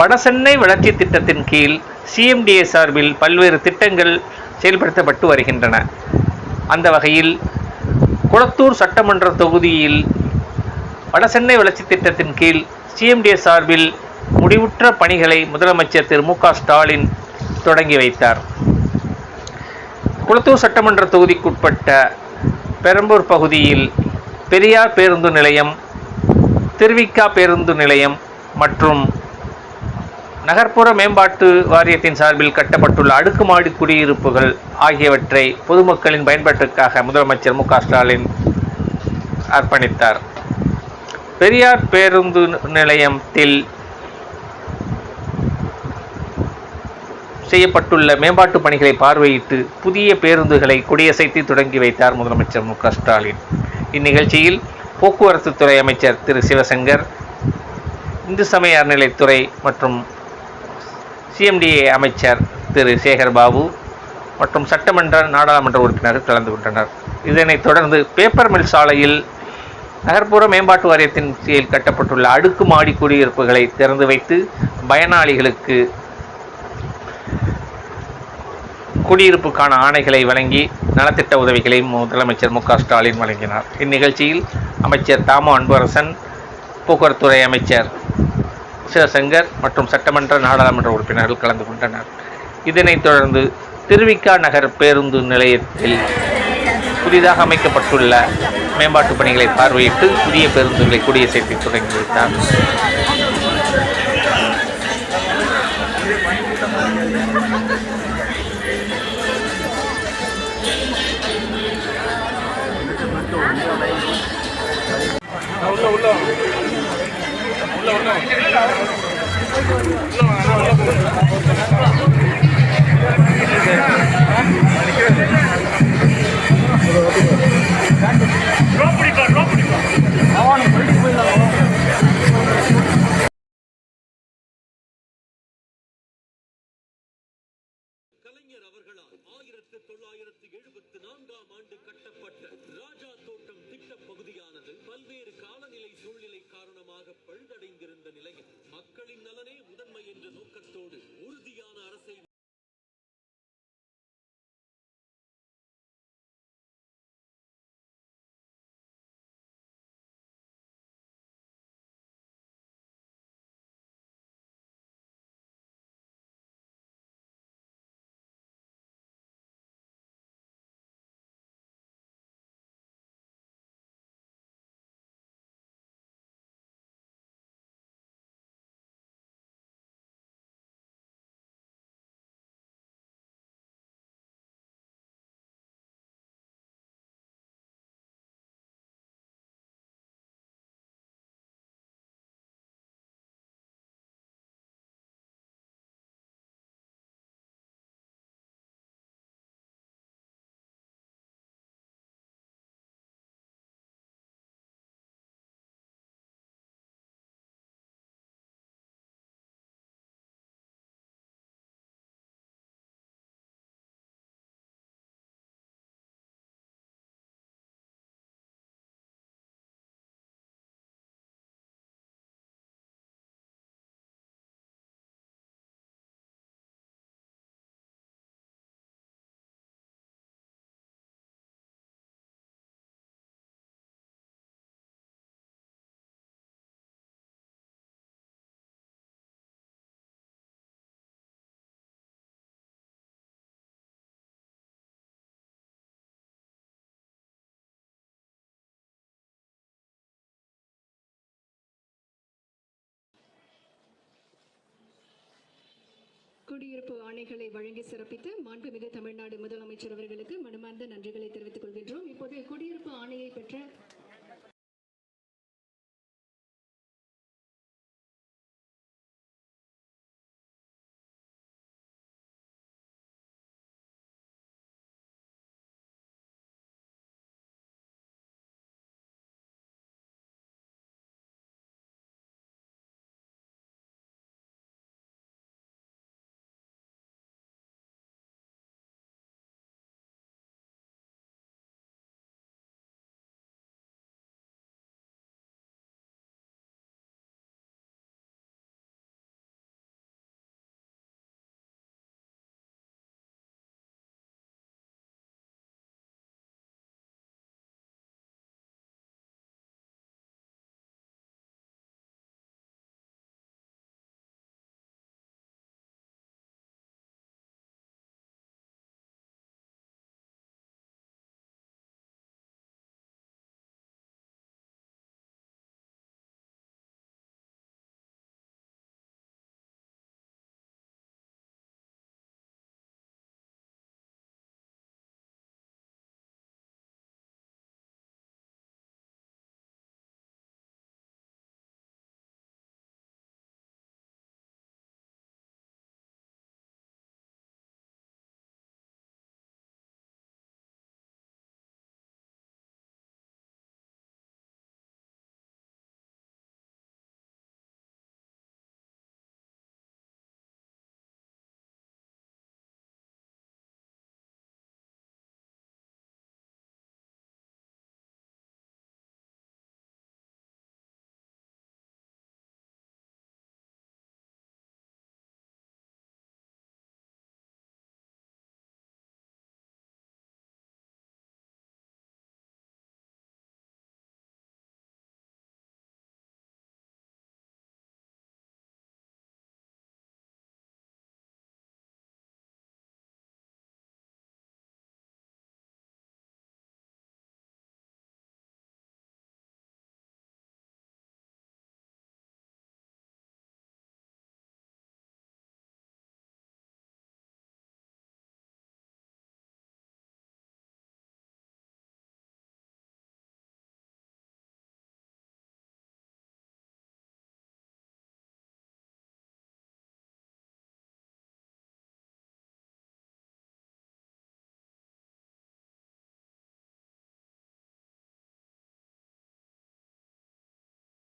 வடசென்னை வளர்ச்சி திட்டத்தின் கீழ் சிஎம்டிஏ சார்பில் பல்வேறு திட்டங்கள் செயல்படுத்தப்பட்டு வருகின்றன. அந்த வகையில் குளத்தூர் சட்டமன்ற தொகுதியில் வடசென்னை வளர்ச்சி திட்டத்தின் கீழ் சிஎம்டிஏ சார்பில் முடிவுற்ற பணிகளை முதலமைச்சர் திரு மு ஸ்டாலின் தொடங்கி வைத்தார். குளத்தூர் சட்டமன்ற தொகுதிக்குட்பட்ட பெரம்பூர் பகுதியில் பெரியார் பேருந்து நிலையம் திருவிக்கா பேருந்து நிலையம் மற்றும் நகர்ப்புற மேம்பாட்டு வாரியத்தின் சார்பில் கட்டப்பட்டுள்ள அடுக்குமாடி குடியிருப்புகள் ஆகியவற்றை பொதுமக்களின் பயன்பாட்டுக்காக முதலமைச்சர் மு ஸ்டாலின் அர்ப்பணித்தார். பெரியார் பேருந்து நிலையத்தில் செய்யப்பட்டுள்ள மேம்பாட்டு பணிகளை பார்வையிட்டு புதிய பேருந்துகளை கொடியசைத்து தொடங்கி வைத்தார் முதலமைச்சர் மு ஸ்டாலின். இந்நிகழ்ச்சியில் போக்குவரத்து துறை அமைச்சர் திரு சிவசங்கர் இந்து சமய அறநிலைத்துறை மற்றும் சிஎம்டிஏ அமைச்சர் திரு சேகர் பாபு மற்றும் சட்டமன்ற நாடாளுமன்ற உறுப்பினர்கள் கலந்து கொண்டனர். இதனைத் தொடர்ந்து பேப்பர் மில் சாலையில் நகர்ப்புற மேம்பாட்டு வாரியத்தின் கீழ் கட்டப்பட்டுள்ள அடுக்குமாடி குடியிருப்புகளை திறந்து வைத்து பயனாளிகளுக்கு குடியிருப்புக்கான ஆணைகளை வழங்கி நலத்திட்ட உதவிகளை முதலமைச்சர் மு ஸ்டாலின் வழங்கினார். இந்நிகழ்ச்சியில் அமைச்சர் தாமோ அன்பரசன் போக்குவரத்துறை அமைச்சர் சிவசங்கர் மற்றும் சட்டமன்ற நாடாளுமன்ற உறுப்பினர்கள் கலந்து கொண்டனர். இதனைத் தொடர்ந்து திருவிக்கா நகர் பேருந்து நிலையத்தில் புதிதாக அமைக்கப்பட்டுள்ள மேம்பாட்டு பணிகளை பார்வையிட்டு புதிய பேருந்துகளை கொடியசைத்து தொடங்கி வைத்தார். கலைஞர் அவர்களால் ஆயிரத்தி தொள்ளாயிரத்தி எழுபத்தி நான்காம் ஆண்டு しておる குடியிருப்பு ஆணைகளை வழங்கி சிறப்பித்த மாண்புமிகு தமிழ்நாடு முதலமைச்சர் அவர்களுக்கு மனமார்ந்த நன்றிகளை தெரிவித்துக் கொள்கின்றோம். இப்போது குடியிருப்பு ஆணையை பெற்ற